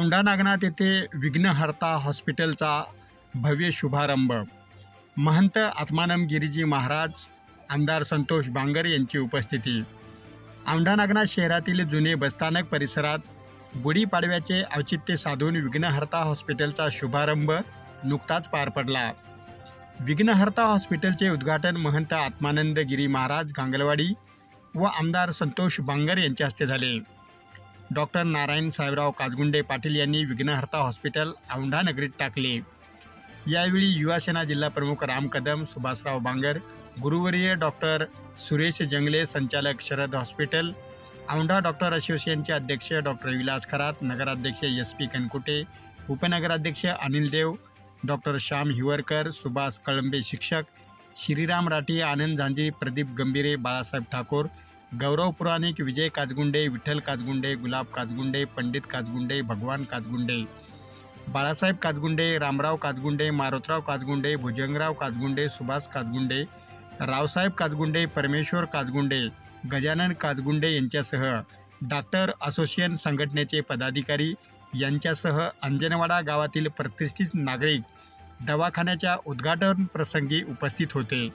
औंढा नागनाथ येथे विघ्नहर्ता हॉस्पिटलचा भव्य शुभारंभ. महंत आत्मानम गिरीजी महाराज आमदार संतोष बांगर यांची उपस्थिती. औंढा नागनाथ शहरातील जुने बसस्थानक परिसरात गुढीपाडव्याचे औचित्य साधून विघ्नहर्ता हॉस्पिटलचा शुभारंभ नुकताच पार पडला. विघ्नहर्ता हॉस्पिटलचे उद्घाटन महंत आत्मानंद गिरी महाराज गांगलवाडी व आमदार संतोष बांगर यांच्या हस्ते झाले. डॉक्टर नारायण साहेबराव काजगुंडे पाटील यांनी विघ्नहर्ता हॉस्पिटल औंढा नगरीत टाकले. यावेळी युवासेना जिल्हाप्रमुख राम कदम सुभाषराव बांगर गुरुवर्य डॉक्टर सुरेश जंगले संचालक शरद हॉस्पिटल औंढा डॉक्टर असोसिएशनचे अध्यक्ष डॉक्टर विलास खरात नगराध्यक्ष एस पी कनकुटे उपनगराध्यक्ष अनिल देव डॉक्टर श्याम हिवरकर सुभाष कळंबे शिक्षक श्रीराम राठी आनंद झांजी प्रदीप गंभीरे बाळासाहेब ठाकूर गौरव पुराणिक विजय काजगुंडे विठ्ठल काजगुंडे गुलाब काजगुंडे पंडित काजगुंडे भगवान काजगुंडे बाळासाहेब काजगुंडे रामराव काजगुंडे मारुतराव काजगुंडे भुजंगराव काजगुंडे सुभाष काजगुंडे रावसाहेब काजगुंडे परमेश्वर काजगुंडे गजानन काजगुंडे यांच्यासह डॉक्टर असोसिएशन संघटनेचे पदाधिकारी यांच्यासह अंजनवाडा गावातील प्रतिष्ठित नागरिक दवाखान्याच्या उद्घाटन प्रसंगी उपस्थित होते.